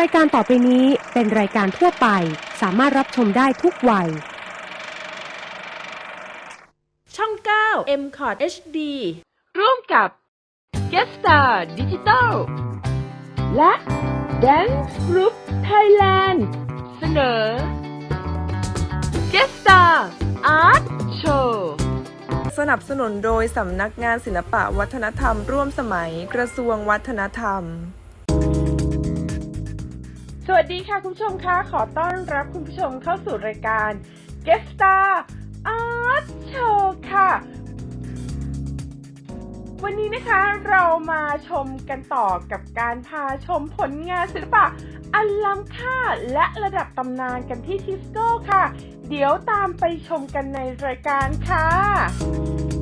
รายการต่อไปนี้เป็นรายการทั่วไป สามารถรับชมได้ทุกวัย ช่อง 9 m c o t HD ร่วมกับ g e t Star Digital และ Dance Group Thailand เสนอ g e t Star Art Show สนับสนุนโดยสำนักงานศิลปะวัฒนธรรมร่วมสมัยกระทรวงวัฒนธรรม สวัสดีค่ะคุณผู้ชมคะขอต้อนรับคุณผู้ชมเข้าสู่รายการ g e t Star Art Show ค่ะ วันนี้นะคะเรามาชมกันต่อกับการพาชมผลงานศิลปะ อันล้ำค่าและระดับตำนานกันที่ทิสโก้ค่ะ เดี๋ยวตามไปชมกันในรายการค่ะ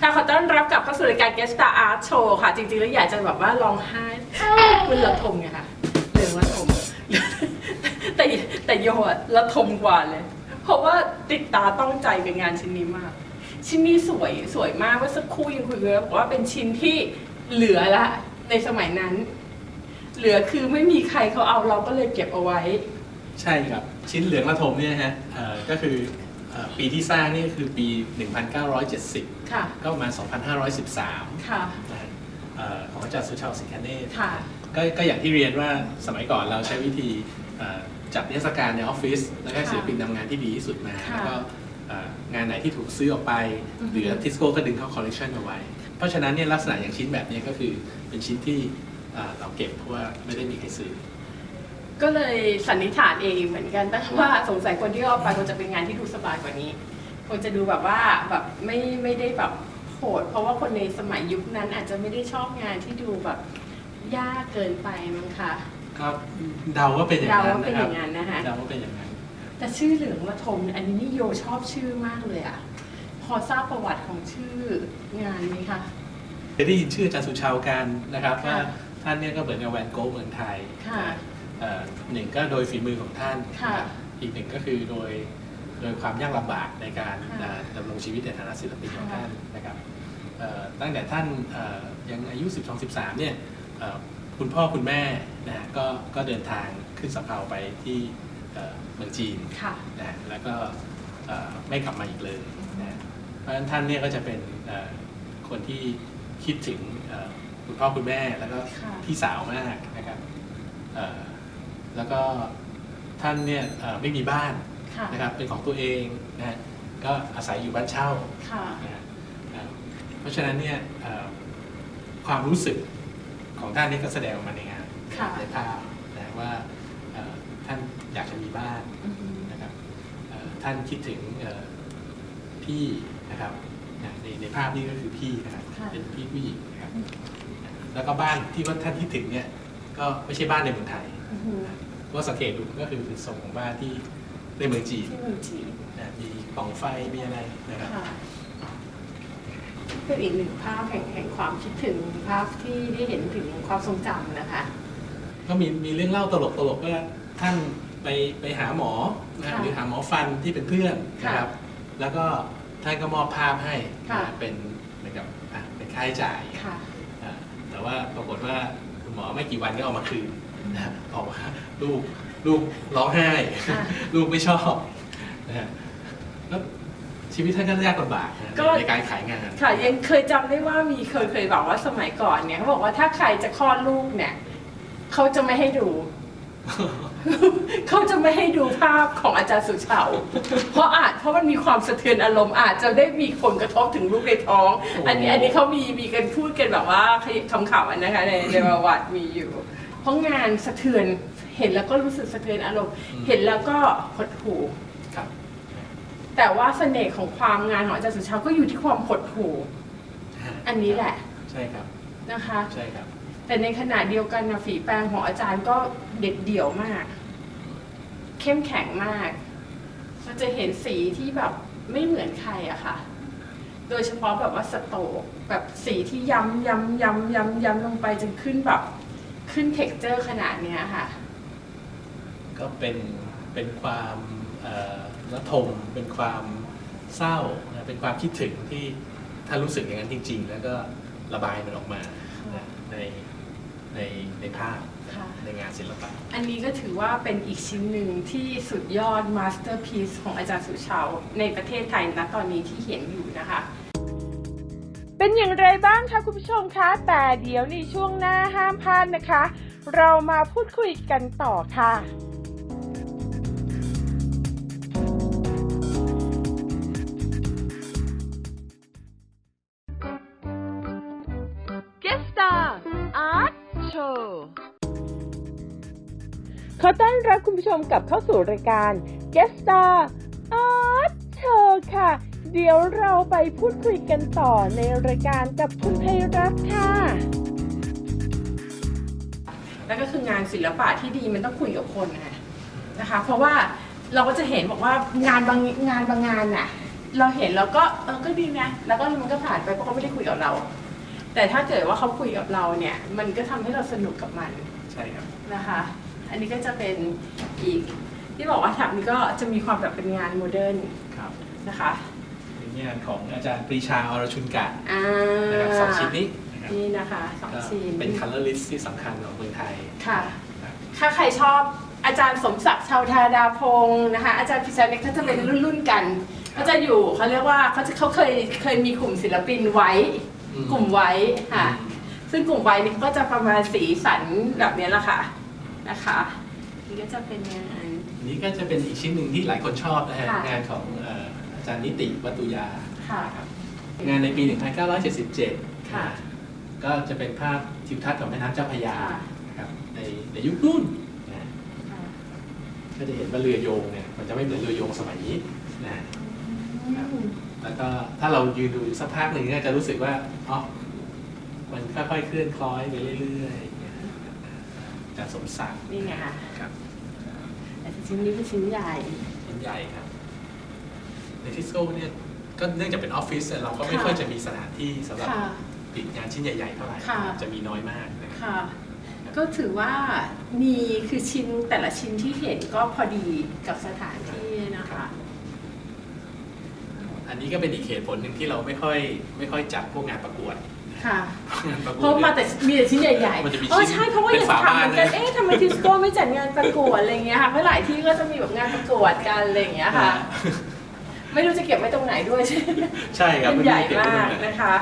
ค่ะขอต้อนรับกลับเข้าสู่รายการ Guest Star Art Show ค่ะ จริงๆ แล้วอยากจะแบบว่าร้องไห้มันระทมไงค่ะเรื่องระทมแต่แต่โยอะระทมกว่าเลย เพราะว่าติดตาต้องใจกับงานชิ้นนี้มาก ชิ้นนี้สวยสวยมากเมื่อสักครู่ยังคุยกันบอกว่าเป็นชิ้นที่เหลือละ ในสมัยนั้น เหลือคือไม่มีใครเขาเอาเราก็เลยเก็บเอาไว้ ใช่ครับ ชิ้นเหลืองระทมเนี่ยฮะเอ่อก็คือ ปีที่สร้างนี่ก็คือปี 1970 ค่ะ ก็ประมาณ 2513 ค่ะนะฮะเอ่อของอาจารย์สุชาวสิงคเนตค่ะก็ก็อย่างที่เรียนว่าสมัยก่อนเราใช้วิธีเอ่อจัดนิทรรศการในออฟฟิศแล้วก็ค่ะศิลปินนำงานที่ดีที่สุดมาค่ะแล้วก็เอ่องานไหนที่ถูกซื้อออกไปอือฮึหรือทิสโก้ก็ดึงเข้าคอลเลกชันเอาไว้ เพราะฉะนั้นเนี่ยลักษณะอย่างชิ้นแบบนี้ก็คือเป็นชิ้นที่เอ่อเราเก็บเพราะว่าไม่ได้มีใครซื้อ ก็เลยสันนิษฐานเองเหมือนกันแต่ว่าสงสัยคนที่เอาไปคงจะเป็นงานที่ดูสบายกว่านี้คงจะดูแบบว่าแบบไม่ไม่ได้แบบโหดเพราะว่าคนในสมัยยุคนั้นอาจจะไม่ได้ชอบงานที่ดูแบบยากเกินไปมั้งคะก็เดาว่าเป็นอย่างนั้นเดาว่าเป็นนะคอรับย่างนั้นนะคะเดาว่าเป็นอย่างนั้นแต่ชื่อเหลืองระทมอันนี้นี่โยชอบชื่อมากเลยอะพอทราบประวัติของชื่องานไหมคะเคยได้ยินชื่ออาจารย์สุชาวกันนะครับค่ะว่าท่านเนี่ยก็เหมือนกับแวนโก้เมืองไทยค่ะเอ่อ หนึ่งก็โดยฝีมือของท่านค่ะนะครับอีกหนึ่งก็คือโดยโดยความยากลำบากในการค่ะเอ่อดำรงชีวิตในฐานะศิลปินของค่ะท่านนะครับเอ่อตั้งแต่ท่านเอ่อยังอายุ 12-13 เนี่ยเอ่อคุณพ่อคุณแม่นะฮะก็ก็เดินทางขึ้นสำเภาไปที่เอ่อเมืองจีนค่ะนะฮะแล้วก็เอ่อไม่กลับมาอีกเลยนะฮะเพราะฉะนั้นท่านเนี่ยก็จะเป็นเอ่อคนที่คิดถึงเอ่อคุณพ่อคุณแม่แล้วก็ค่ะพี่สาวมากนะครับเอ่อ แล้วก็ท่านเนี่ยเอ่อไม่มีบ้านค่ะนะครับเป็นของตัวเองนะฮะก็อาศัยอยู่บ้านเช่าค่ะนะฮะเอ่อเพราะฉะนั้นเนี่ยเอ่อความรู้สึกของท่านนี่ก็แสดงออกมาในงานค่ะในภาพนะว่าเอ่อท่านอยากจะมีบ้านอือฮึนะครับเอ่อท่านคิดถึงเอ่อพี่นะครับนะในในภาพนี้ก็คือพี่นะครับค่ะเป็นพี่ผู้หญิงนะครับแล้วก็บ้านที่ว่าท่านคิดถึงเนี่ย ก็ไม่ใช่บ้านในเมืองไทยอือฮึก็สังเกตดูก็คือเป็นทรงของบ้านที่ในเมืองจีนที่เมืองจีนนะมีกล่องไฟมีอะไรนะครับ ค่ะเป็นอีกหนึ่งภาพแห่งแห่งความคิดถึงภาพที่ได้เห็นถึงความทรงจำนะคะก็มีมีเรื่องเล่าตลกตลกๆว่าท่านไปไปหาหมอนะค่ะหรือหาหมอฟันที่เป็นเพื่อนนะครับ แล้วก็ท่านก็มอบภาพให้ค่ะนะเป็นเหมือนกับอะเป็นค่าใช้จ่ายค่ะอ่าแต่ว่าปรากฏว่าคุณหม อไม่กี่วันก็เอามาคืนนะฮะบอกว่าลูกลูกร้องไห้ค่ะลูกไม่ชอบนะฮะแล้วชีวิตท่านก็ยากลำบากนะก็ ในการขายงาน ค่ะยังเคยจำได้ว่ามีเคยเคยบอกว่าสมัยก่อนเนี่ยเขาบอกว่าถ้าใครจะคลอดลูกเนี่ยเขาจะไม่ให้ดู เขาจะไม่ให้ดูภาพของอาจารย์สุชาวเพราะอาจเพราะมันมีความสะเทือนอารมณ์อาจจะได้มีผลกระทบถึงลูกในท้อง อันนี้อันนี้เขามีมีกันพูดกันแบบว่าคำข่าวนะคะในในประวัติมีอยู่ เพราะงานสะเทือนเห็นแล้วก็รู้สึกสะเทือนอารมณ์อืมเห็นแล้วก็หดหู่ครับแต่ว่าเสน่ห์ของความงานของอาจารย์สุชาติก็อยู่ที่ความหดหู่อันนี้แหละ ใช่ครับนะคะ ใช่ครับ แต่ในขณะเดียวกันนะฝีแปรงของอาจารย์ก็เด็ดเดี่ยวมาก เข้มแข็งมากเราจะเห็นสีที่แบบไม่เหมือนใครอะค่ะ โดยเฉพาะแบบว่าสโตกแบบสีที่ย้ำย้ำย้ำย้ำย้ำลงไปจนขึ้นแบบขึ้นเท็กเจอร์ขนาดเนี้ยค่ะ ก็เป็นเป็นความระทมเป็นความเศร้า เป็นความคิดถึงที่ถ้ารู้สึกอย่างนั้นจริง ๆ แล้วก็ระบายมันออกมา ในในในภาพค่ะ ในงานศิลปะ อันนี้ก็ถือว่าเป็นอีกชิ้นหนึ่งที่สุดยอดมาสเตอร์พีซของอาจารย์สุชาว ในประเทศไทยณตอนนี้ที่เห็นอยู่นะคะ เป็นอย่างไรบ้างคะคุณผู้ชมคะ แต่เดี๋ยวในช่วงหน้าห้ามพลาดนะคะ เรามาพูดคุยกันต่อค่ะ ขอต้อนรับคุณผู้ชมกลับเข้าสู่รายการ g e s t a r Art Show ค่ะ เดี๋ยวเราไปพูดคุยกันต่อในรายการกับคุณไพรัตน์ค่ะ แล้วก็คืองานศิลปะที่ดีมันต้องคุยกับคนนะนะคะ เพราะว่าเราก็จะเห็นบอกว่างานบางงานบางงานน่ะ เราเห็นแล้วก็เออก็ดีนะแล้วก็มันก็ผ่านไปเพราะเขาไม่ได้คุยกับเรา แต่ถ้าเกิดว่าเขาคุยกับเราเนี่ย มันก็ทำให้เราสนุกกับมันใช่ครับนะคะ อันนี้ก็จะเป็นอีกที่บอกว่าแถบนี้ก็จะมีความแบบเป็นงานโมเดิร์นครับนะคะเป็นงานของอาจารย์ปรีชาอรชุนกะอ่านะครับสองชิ้นนี้นะครับนี่นะคะสองก็ชิ้นเป็น color list ที่สำคัญของเมืองไทยค่ะครับถ้าใครชอบอาจารย์สมศักดิ์ชาวธาดาพงศ์นะคะ อาจารย์พิชาเล็กเขาจะเป็นรุ่นรุ่นๆกันเขาจะอยู่เขาเรียกว่าเขาจะเขาเคยเคยมีกลุ่มศิลปินไว้อืม กลุ่มไว้ค่ะอืมซึ่งกลุ่มไว้นี่ก็จะประมาณสีสันแบบนี้แหละค่ะนะคะนี่ก็จะเป็นงานอันนี้ก็จะเป็นอีกชิ้นหนึ่งที่หลายคนชอบนะฮะค่ะงานของเอ่ออาจารย์นิติวัตุยาค่ะครับงานในปี 1977 ค่ะ ก็จะเป็นภาพทิวทัศน์ของแม่น้ำเจ้าพระยาค่ะนะครับในในยุคนู่นนะก็จะเห็นว่าเรือโยงเนี่ยมันจะไม่เหมือนเรือโยงสมัยนี้นะครับ แล้วก็ถ้าเรายืนดูสักพักหนึ่งก็จะรู้สึกว่าอ๋อมันค่อยๆเคลื่อนคล้อยไปเรื่อยๆอย่างเงี้ยอาจารย์สมศักดิ์นี่ไงค่ะครับแต่ชิ้นนี้เป็นชิ้นใหญ่ชิ้นใหญ่ครับในทิสโก้เนี่ยก็เนื่องจากเป็นออฟฟิศเนี่ยเราก็ไม่ค่ะค่อยจะมีสถานที่สำหรับค่ะปิดงานชิ้นใหญ่ๆเท่าไหร่ค่ะจะมีน้อยมากนะครับค่ะ ก็ถือว่ามีคือชิ้นแต่ละชิ้นที่เห็นก็พอดีกับสถานที่นะคะ อันนี้ก็เป็นอีกเหตุผลหนึ่งที่เราไม่ค่อยไม่ค่อยจัดพวกงานประกวดค่ะงานประกเพวดราะมาเนี่ยแต่มีแต่ชิ้นใหญ่มันจะมีๆเออชิ้นใช่เพราะว่าเป็อนยากฝาถามเหมือนกันบ้านเลยเอ๊ะทำไมทิสโก้ไม่จัดงานประกวดอะไรเงี้ยค่ะเพราะหลายที่ก็จะมีแบบงานประกวดกันอะไรอย่างเงี้ยค่ะ ไม่รู้จะเก็บไว้ตรงไหนด้วยใช่ไหม ใช่ครับเป็นใหญ่ไรู้จะเก็บมากไว้ตรงไหนะคะ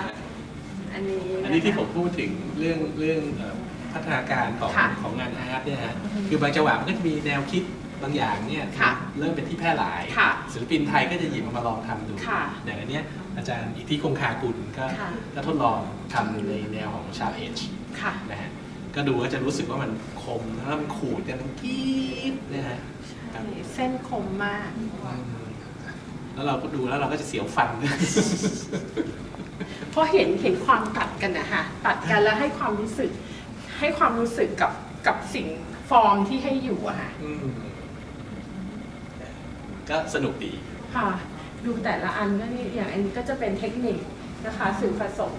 อันนี้อันนี้ที่ผมพูดถึงเรื่องเรื่องเอ่อพัฒนาการของค่ะของงานอาร์ตเนี่ยฮะคือบางจังหวะมันก็จะมีแนวคิด บางอย่างเนี่ยค่ะเริ่มเป็นที่แพร่หลาย ค่ะศิลปินไทยก็จะหยิบมาลองทำดู ค่ะอย่างอันเนี้ยอาจารย์อิทธิคงคากุลก็ค่ะ ก็ทดลองทำในแนวของชาวเอจค่ะ นะฮะก็ดูก็จะรู้สึกว่ามันคมแล้วมันขูดกันมันกรี๊ดนะฮะ ครับ เส้นคมมาก แล้วเราก็ดูแล้วเราก็จะเสียวฟัน เพราะเห็นเห็นความตัดกันนะคะตัดกันแล้วให้ความรู้สึก ให้ความรู้สึกกับกับสิ่งฟอร์มที่ให้อยู่อะค่ะ อืม ก็สนุกดี ค่ะ ดูแต่ละอันก็นี่อย่างอันนี้ก็จะเป็นเทคนิคนะคะสื่อผสม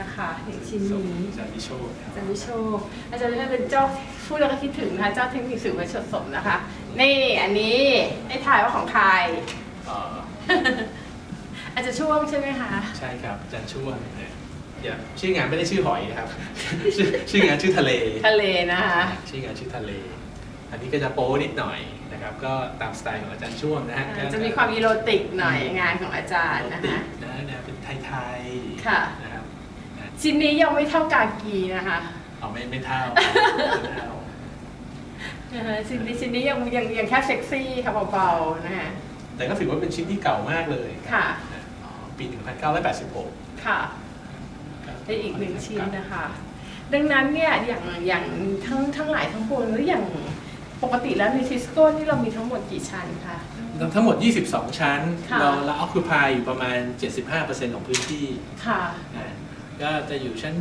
นะคะอย่างชิ้นนี้อาจารย์วิโชคอาจารย์วิโชคอาจารย์วิโชคเป็นเจ้าพูดแล้วก็คิดถึงนะคะเจ้าเทคนิคสื่อผสมนะคะ นี่อันนี้ให้ทายว่าของใครเอ่ออาจจะช่วงใช่ไหมคะใช่ครับอาจารย์ช่วงเนี่ยอย่าชื่องานไม่ได้ชื่อหอยนะครับ ชื่อชื่องานชื่อทะเลทะเลนะคะชื่องานชื่อทะเล อันนี้ก็จะโป๊นิดหน่อย นะครับก็ตามสไตล์ของอาจารย์ช่วงนะฮะอ่าจะมีความอีโรติกหน่อยงานของอาจารย์โรนะติคะกนะแนวเป็นไทยๆค่ะนะครับนะชิ้นนี้ยังไม่เท่ากากีนะคะเอาไม่ไม่เท่าไม่เท่านะคะชิ้นนี้ชิ้นนี้ยังยังยังแค่เซ็กซี่ค่ะเบาๆนะคะแต่ก็ถือว่าเป็นชิ้นที่เก่ามากเลยค่ะนะปี 1986 ค่ะเป็นอีกหนึ่งชิ้นนะคะ ดังนั้นเนี่ยอย่างอย่างทั้งทั้งหลายทั้งปวงแล้วอย่าง ปกติแล้วในทิสโก้นี่เรามีทั้งหมดกี่ชั้นคะ ทั้งหมด 22 ชั้น ค่ะ เราเราอ c คุพายอยู่ประมาณ 75%ของพื้นที่ค่ะนะก็จะอยู่ชั้น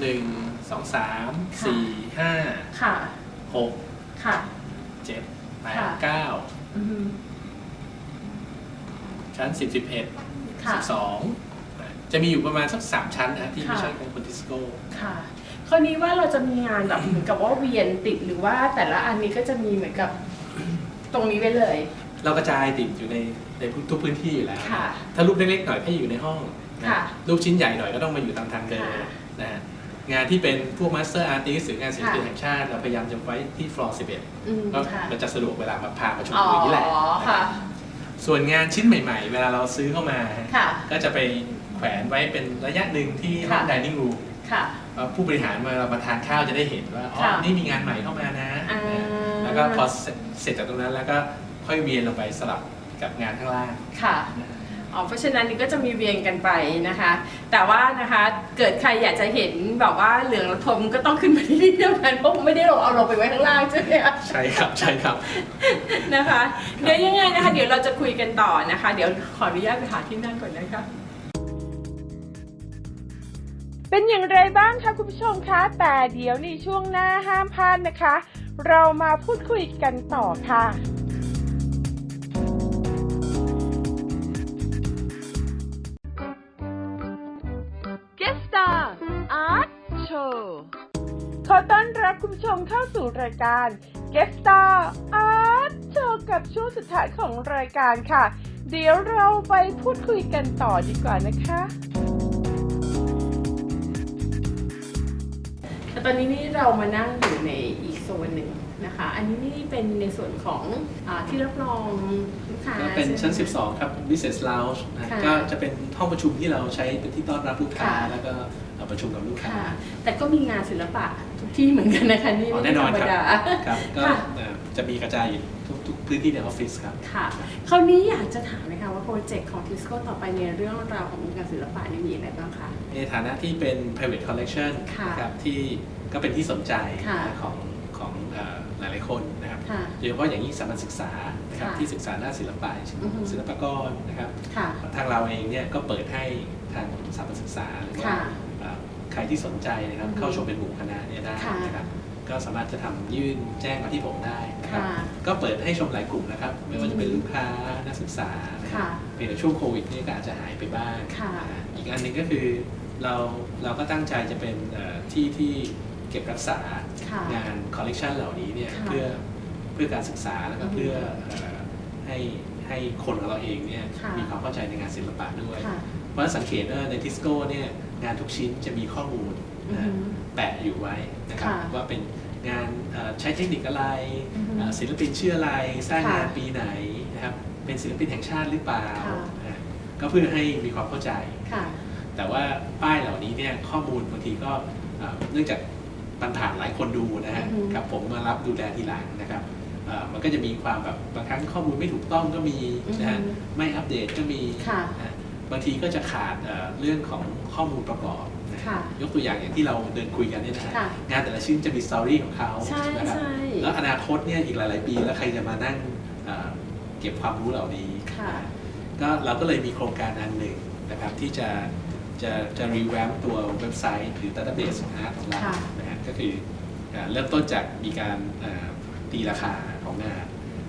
1 2 3 4 5 ค่ะ 6 ค่ะ 7 ค่ะ 8 9 อือฮึชั้น 10 11 ค่ะ 12นะจะมีอยู่ประมาณสัก 3 ชั้นนะที่ไม่ค่ะ ใช่ของคนดิสโก้ ค่ะค ราวนี้ว่าเราจะมีงานแบบเหมือนกับว่าเวียนติดหรือว่าแต่ละอันนี้ก็จะมีเหมือนกับตรงนี้ไว้เลย เรากระจายติดอยู่ในในทุกพื้นที่อยู่แล้ว ค่ะ ถ้ารูปเล็กๆหน่อยแค่อยู่ในห้องนะค่ะรูปชิ้นใหญ่หน่อยก็ต้องมาอยู่ตามทางเดินค่ะนะฮะงานที่เป็นพวกมาสเตอร์อาร์ติสหรืองานศิลปินค่ะ แห่งชาติเราพยายามจะไว้ที่ฟลอร์11อืมก็ค่ะมันจะสะดวกเวลามาพาประชุมอ๋ออย่างนี้แหละค่ะ ส่วนงานชิ้นใหม่ๆ เวลาเราซื้อเข้ามา ค่ะ ก็จะไปแขวนไว้เป็นระยะหนึ่งที่ห้องค่ะ dining room ค่ะ ผู้บริหารมามาทานข้าวจะได้เห็นว่าอ๋อค่ะนี่มีงานใหม่เข้ามานะอ่า แล้วก็พอเสร็จเสร็จจากตรงนั้นแล้วก็ค่อยเวียนลงไปสลับกับงานข้างล่าง ค่ะอ๋อเพราะฉะนั้นนี่ก็จะมีเวียนกันไปนะคะ แต่ว่านะคะเกิดใครอยากจะเห็นแบบว่าเหลืองระทมก็ต้องขึ้นไปที่นี่เดียวกันเพราะผมไม่ได้ลงเอาลงไปไว้ข้างล่างใช่ไหมคะ ใช่ครับใช่ครับ นะคะเดี๋ยวยังไงนะคะ เดี๋ยวเราจะคุยกันต่อนะคะ เดี๋ยวขออนุญาตไปหาที่นั่งก่อนนะคะ เป็นอย่างไรบ้างคะคุณผู้ชมคะแต่เดี๋ยวในช่วงหน้าห้ามพลาดนะคะ เรามาพูดคุยกันต่อค่ะ g e s t a r Art Show ขอต้อนรับคุณผู้ชมเข้าสู่รายการ g e s t a r Art Show กับช่วงสุดท้ายของรายการค่ะ เดี๋ยวเราไปพูดคุยกันต่อดีกว่านะคะ ต่ตอนนี้นี่เรามานั่งอยู่ในอีกโซนหนึ่งนะคะ อันนี้นี่เป็นในส่วนของอาที่รับรองลูกค้าก็เป็นชั้นใช่ไหม 12 ครับ Business Lounge นะค่ะ ก็จะเป็นห้องประชุมที่เราใช้เป็นที่ต้อนรับลูกค้าค่ะแล้วก็เอาประชุมกับลูกค้า ค่ะ แต่ก็มีงานศิลปะทุกที่เหมือนกันนะคะนี่อ๋อไม่แน่ใช่นธอรนรมครับ ดา ครับ ก็ค่ะ เอ่อจะมีกระจายอยู่ทุกทุกพื้นที่ในออฟฟิศครับ ค่ะ คราวนี้อยากจะถามนะคะว่าโปร เจกต์ของทิสโก้ต่อไปในเรื่องราวของวงการศิลปะนี่มีอะไรบ้างคะ ในฐานะที่เป็น private collection ค่ะนะครับที่ก็เป็นที่สนใจค่ะของของเอ่อหลายๆคนนะครับค่ะโดยเฉพาะอย่างยิ่งสถาบันศึกษานะครับค่ะที่ศึกษาด้านศิลปะเช่นอือฮึ ศิลปากรนะครับ ค่ะ ทางเราเองเนี่ยก็เปิดให้ทางสถาบันศึกษาหรือว่าค่ะเอ่อใครที่สนใจนะครับอือฮึเข้าชมเป็นหมู่คณะเนี่ยได้ค่ะนะครับก็สามารถจะทำยื่นแจ้งมาที่ผมได้นะครับค่ะก็เปิดให้ชมหลายกลุ่มนะครับ ไม่ว่าจะเป็นลูกค้านักศึกษานะ ครับค่ะ เพียงแต่ช่วงโควิดเนี่ยก็อาจจะหายไปบ้าง ค่ะอ่าอีกอันหนึ่งก็คือเราเราก็ตั้งใจจะเป็นเอ่อที่ที่เก็บรักษาค่ะ งานคอลเลกชันเหล่านี้เนี่ยค่ะเพื่อเพื่อการศึกษาแล้วก็อือฮึเพื่อเอ่อให้ให้คนของเราเองเนี่ยค่ะ มีความเข้าใจในงานศิลปะด้วย ค่ะ เพราะฉะนั้นสังเกตว่าในทิสโก้เนี่ยงานทุกชิ้นจะมีข้อมูลอือนะฮึแปะอยู่ไว้นะครับค่ะว่าเป็นงานเอ่อใช้เทคนิคอะไรอือฮึเอ่อศิลปินชื่ออะไรสร้างค่ะงานปีไหนนะครับ เป็นศิลปินแห่งชาติหรือเปล่าค่ะนะก็เพื่อให้มีความเข้าใจ ค่ะแต่ว่าป้ายเหล่านี้เนี่ยข้อมูลบางทีก็เอ่อเนื่องจากมันผ่านหลายคนดูนะฮะอือฮึครับผมมารับดูแลทีหลังนะครับเอ่อมันก็จะมีความแบบบางครั้งข้อมูลไม่ถูกต้องก็มีนะฮะอือฮึไม่อัปเดตก็มี ค่ะนะฮะบางทีก็จะขาดเอ่อเรื่องของข้อมูลประกอบนะค่ะยกตัวอย่างอย่างที่เราเดินคุยกันเนี่ยนะฮะค่ะ งานแต่ละชิ้นจะมีสตอรี่ของเขาใช่นะครับใช่ แล้วอนาคตเนี่ยอีกหลาย ๆ ปีแล้วใครจะมานั่งเอ่อ เก็บความรู้เหล่านี้ค่ะก็เราก็เลยมีโครงการอันหนึ่งนะครับที่จะจะจะรีแวมตัวเว็บไซต์หรือ Database ของอาร์ตของเราค่ะนะฮะก็คือเอ่อเริ่มต้นจากมีการเอ่อตีราคาของงาน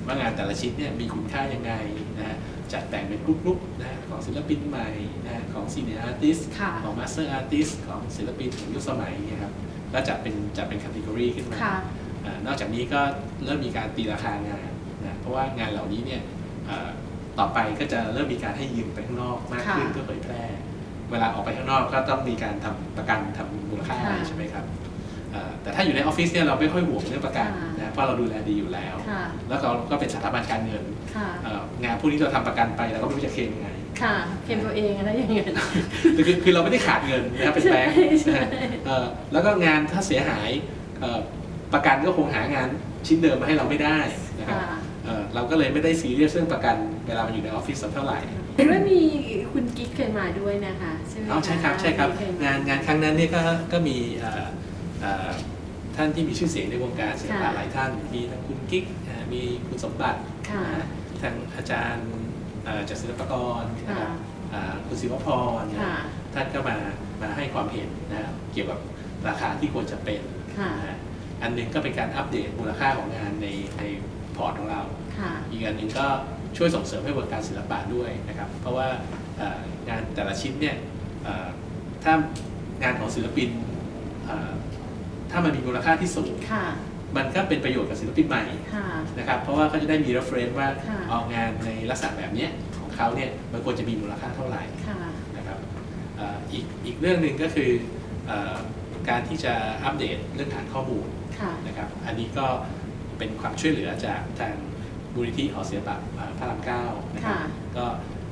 ว่างานแต่ละชิ้นเนี่ยมีคุณค่ายังไงนะฮะจัดแต่งเป็นกรุ๊ปๆนะฮะของศิลปินใหม่นะฮะของซีเนียร์อาร์ติสค่ะของมาสเตอร์อาร์ติสของศิลปินของยุคสมัยเนี่ยครับก็จัดเป็นจัดเป็นคัต e กรีขึ้นมาค่ะเอ่อนอกจากนี้ก็เริ่มมีการตีราคางานนะ เพราะว่างานเหล่านี้เนี่ยเอ่อต่อไปก็จะเริ่มมีการให้ยืมไปข้างนอกมากขึ้นค่ะเพื่อเผยแพร่ เวลาออกไปข้างนอกก็ต้องมีการทำประกันทำมูลค่าค่ะใช่ไหมครับเอ่อแต่ถ้าอยู่ในออฟฟิศเนี่ยเราไม่ค่อยห่วงเรื่องประกันค่ะนะเพราะเราดูแลดีอยู่แล้วค่ะแล้วเราก็เป็นสถาบันการเงินค่ะเอ่องานพวกนี้เราทำประกันไปเราก็ไม่รู้จะเคลมยังไงค่ะเค็มตัวเองอะไรอย่างเงี้ยคือคือคือเราไม่ได้ขาดเงินนะครับเป็นแบงค์ใช่นะฮะเอ่อแล้วก็งานถ้าเสียหายเอ่อประกันก็คงหางานชิ้นเดิมมาให้เราไม่ได้นะครับค่ะ เอ่อเราก็เลยไม่ได้ซีเรียสเรื่องประกันเวลามันอยู่ในออฟฟิศสักเท่าไหร่เห็นว่ามีคุณกิ๊กเคยมาด้วยนะคะใช่ไหมอ๋อใช่ครับะใช่ครับเคยมงานงานครั้งนั้นเนี่ยก็ก็มีเอ่อเอ่อท่านที่มีชื่อเสียงในวงการศิลปะค่ะหลายท่าน มีทั้งคุณกิ๊กอ่ามีคุณสมบัติค่ะนะฮะทางอาจารย์เอ่อจากศิลปากรนะครับค่ะอ่าคุณศิวพรนะค่ะท่านก็มามาให้ความเห็นนะครับเกี่ยวกับราคาที่ควรจะเป็นค่ะนะฮะอันหนึงก็เป็นการอัปเดตมูลค่าของงานในใน พอร์ตของเราค่ะอีกอันหนึ่งก็ช่วยส่งเสริมให้วงการศิลปะด้วยนะครับ เพราะว่าเอ่องานแต่ละชิ้นเนี่ยเอ่อถ้างานของศิลปินเอ่อถ้ามันมีมูลค่าที่สูงค่ะมันก็เป็นประโยชน์กับศิลปินใหม่ค่ะนะครับ เพราะว่าเขาจะได้มี reference ว่าค่ะเอางานในลักษณะแบบเนี้ยของเขาเนี่ยมันควรจะมีมูลค่าเท่าไหร่ค่ะนะครับเอ่ออีกอีกเรื่องหนึ่งก็คือเออการที่จะอัปเดตเรื่องฐานข้อมูลค่ะนะครับ อันนี้ก็ เป็นความช่วยเหลือจากทางมูลนิธิหอศิลปะเอ่อพระรามเก้านะครับค่ะก็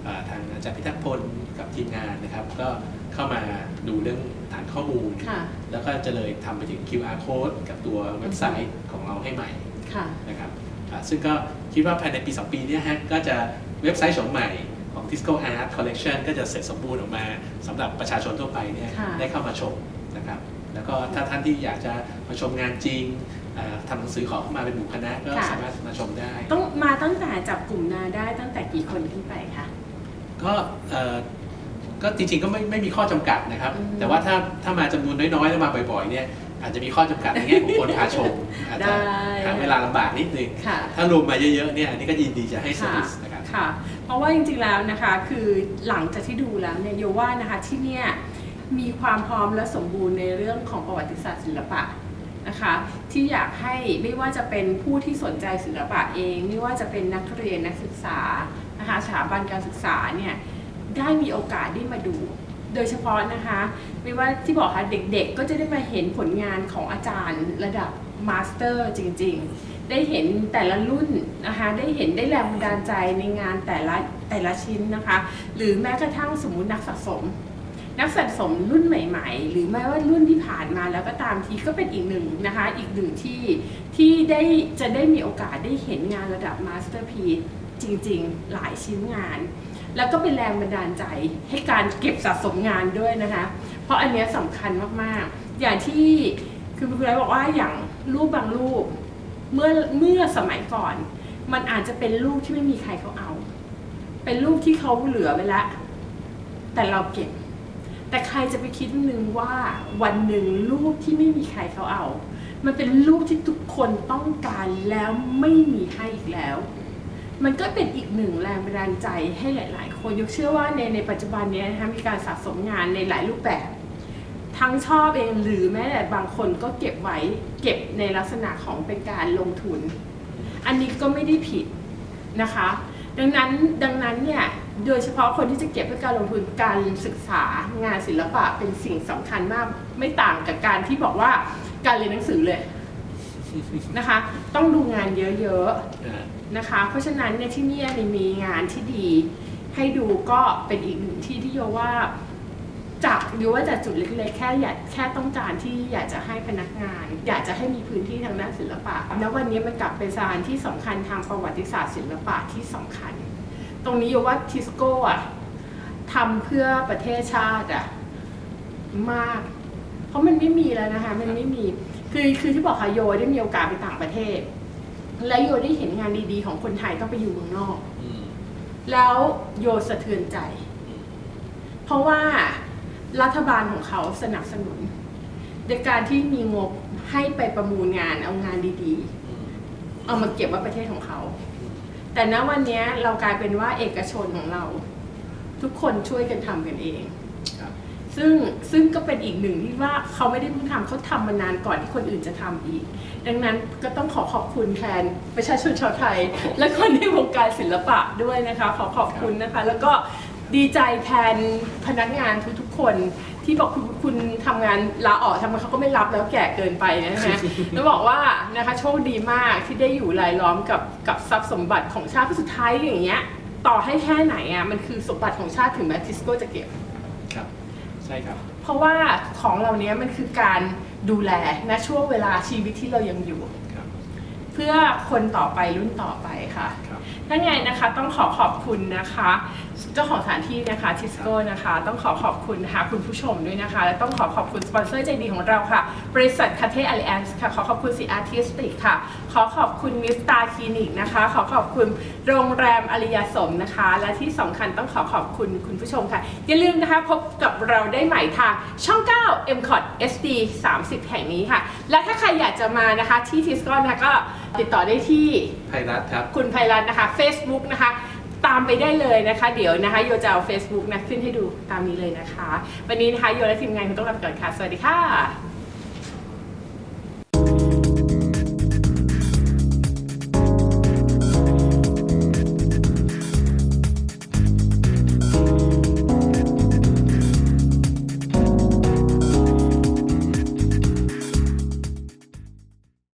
เอ่อทางอาจารย์พิทักษ์พลกับทีมงานนะครับ ก็เข้ามาดูเรื่องฐานข้อมูลค่ะแล้วก็จะเลยทำไปถึง QR code กับตัวเว็บไซต์ของเราให้ใหม่ค่ะนะครับอ่าซึ่งก็คิดว่าภายในปี 2 ปีเนี้ฮะก็จะเว็บไซต์โฉมใหม่ของ Tisco Art Collection ก็จะเสร็จสมบูรณ์ออกมาสำหรับประชาชนทั่วไปเนี่ยค่ะได้เข้ามาชมนะครับ แล้วก็ถ้าท่านที่อยากจะมาชมงานจริงอ่า ทำหนังสือขอเข้ามาเป็นหมู่คณะก็ค่ะ สามารถมาชมได้ ต้องมาตั้งแต่จับกลุ่มนาได้ตั้งแต่กี่คนขึ้นไปคะ ก็เอ่อก็จริงๆก็ไม่ไม่มีข้อจำกัดนะครับ อืมแต่ว่าถ้าถ้ามาจำนวนน้อยๆแล้วมาบ่อยๆเนี่ยอาจจะมีข้อจำกัดในแง่ของคนพาชม อาจจะได้หาเวลาลำบากนิดนึง ค่ะ ถ้ารวมมาเยอะๆเนี่ยอันนี้ก็ยินดีจะให้เซอร์วิสนะครับ ค่ะ เพราะว่าจริงๆ แล้วนะคะคือหลังจากที่ดูแล้วเนี่ยโยว่านะคะที่เนี่ยมีความพร้อมและสมบูรณ์ในเรื่องของประวัติศาสตร์ศิลปะ นะคะที่อยากให้ไม่ว่าจะเป็นผู้ที่สนใจศิลปะเอง ไม่ว่าจะเป็นนักเรียนนักศึกษานะคะสถาบันการศึกษาเนี่ยได้มีโอกาสได้มาดู โดยเฉพาะนะคะไม่ว่าที่บอกค่ะเด็กๆ ก็จะได้มาเห็นผลงานของอาจารย์ระดับมาสเตอร์จริงๆ ได้เห็นแต่ละรุ่นนะคะได้เห็นได้แรงบันดาลใจในงานแต่ละแต่ละชิ้นนะคะ หรือแม้กระทั่งสมมุตินักสะสม นักสะสมรุ่นใหม่ ๆ หรือแม้ว่ารุ่นที่ผ่านมาแล้วก็ตามทีก็เป็นอีกหนึ่งนะคะ อีกหนึ่งที่ที่ได้จะได้มีโอกาสได้เห็นงานระดับมาสเตอร์พีซจริง ๆ หลายชิ้นงาน แล้วก็เป็นแรงบันดาลใจให้การเก็บสะสมงานด้วยนะคะ เพราะอันเนี้ยสำคัญมากๆ อย่างที่คือคุณไรบอกว่าอย่างรูปบางรูปเมื่อเมื่อสมัยก่อน มันอาจจะเป็นรูปที่ไม่มีใครเขาเอา เป็นรูปที่เขาเหลือไว้ล้วแต่เราเก็บ แต่ใครจะไปคิดนึงว่าวันหนึ่งรูปที่ไม่มีใครเขาเอา มันเป็นรูปที่ทุกคนต้องการแล้วไม่มีให้อีกแล้ว มันก็เป็นอีกหนึ่งแรงบันดาลใจให้หลาย ๆ คนยกเชื่อว่าในในปัจจุบันนี้นะคะมีการสะสมงานในหลายรูปแบบ ทั้งชอบเองหรือแม้แต่บางคนก็เก็บไว้เก็บในลักษณะของเป็นการลงทุน อันนี้ก็ไม่ได้ผิดนะคะ ดังนั้นดังนั้นเนี่ยโดยเฉพาะคนที่จะเก็บเพื่อการลงทุนการศึกษางานศิลปะเป็นสิ่งสำคัญมาก ไม่ต่างกับการที่บอกว่าการเรียนหนังสือเลยนะคะ ต้องดูงานเยอะๆอ่านะคะ เพราะฉะนั้นเนี่ยที่เนี่ยเนี่ยมีงานที่ดี ให้ดูก็เป็นอีกหนึ่งที่ที่โยว่า จากหรือว่าจากจุดเล็กๆ แค่อยากแค่ต้องการที่อยากจะให้พนักงาน อยากจะให้มีพื้นที่ทางด้านศิลปะ แล้ววันนี้มันกลับเป็นสถานที่สำคัญทางประวัติศาสตร์ศิลปะที่สำคัญ ตรงนี้โยว่าทิสโก้อะทำเพื่อประเทศชาติอะมาก เพราะมันไม่มีแล้วนะคะ มันไม่มีคือคือที่บอกค่ะโยได้มีโอกาสไปต่างประเทศ และโยได้เห็นงานดีๆ ของคนไทยต้องไปอยู่เมืองนอกอืมแล้วโยสะเทือนใจ เพราะว่า รัฐบาลของเขาสนับสนุนโดยการที่มีงบให้ไปประมูลงานเอางานดีอืมๆเอามาเก็บไว้ประเทศของเขา แต่ณวันนี้เรากลายเป็นว่าเอกชนของเรา ทุกคนช่วยกันทำกันเองครับซึ่งซึ่งก็เป็นอีกหนึ่งที่ว่าเขาไม่ได้เพิ่งทำเขาทำมานานก่อนที่คนอื่นจะทำอีก ดังนั้นก็ต้องขอขอบคุณแทนประชาชนชาวไทย และคนในวงการศิลปะด้วยนะคะ ขอขอบคุณนะคะ แล้วก็ดีใจแทนพนักงานทุกๆ คนที่บอกคุณคุณทำงานลาออกทำไมเขาก็ไม่รับแล้วแก่เกินไปนะฮะ แล้วบอกว่านะคะโชคดีมากที่ได้อยู่รายล้อมกับกับทรัพย์สมบัติของชาติเพราะสุดท้ายอย่างเงี้ยต่อให้แค่ไหนอะมันคือสมบัติของชาติถึงแม้ทิสโก้จะเก็บ ครับ ใช่ครับ เพราะว่าของเหล่านี้มันคือการดูแลณช่วงเวลาชีวิตที่เรายังอยู่ครับเพื่อคนต่อไปรุ่นต่อไปค่ะ ครับถ้าไงนะคะต้องขอขอบคุณนะคะ เจ้าของสถานที่นะคะทิสโก้นะคะ ต้องขอขอบคุณนะคะคุณผู้ชมด้วยนะคะ และต้องขอขอบคุณสปอนเซอร์ใจดีของเราค่ะ บริษัทคาเทอ l ล a น c e ค่ะ ขอขอบคุณสีอาร์ติสติกค่ะ ขอขอบคุณมิสตาคลินิกนะคะ ขอขอบคุณโรงแรมอริยสมนะคะ และที่สำคัญต้องขอขอบคุณคุณผู้ชมค่ะ อย่าลืมนะคะพบกับเราได้ใหม่ทางช่อง 9 m c o t SD 30 แห่งนี้ค่ะ และถ้าใครอยากจะมานะคะที่ทิสโก้นะคะก็ ติดต่อได้ที่ไพรัตครับ คุณไพรัตน์นะคะ Facebook นะคะ ตามไปได้เลยนะคะ เดี๋ยวนะคะโยจะเอา Facebook นะขึ้นให้ดูตามนี้เลยนะคะ วันนี้นะคะโยและทีมงานคงต้องลาไปก่อนค่ะ สวัสดีค่ะ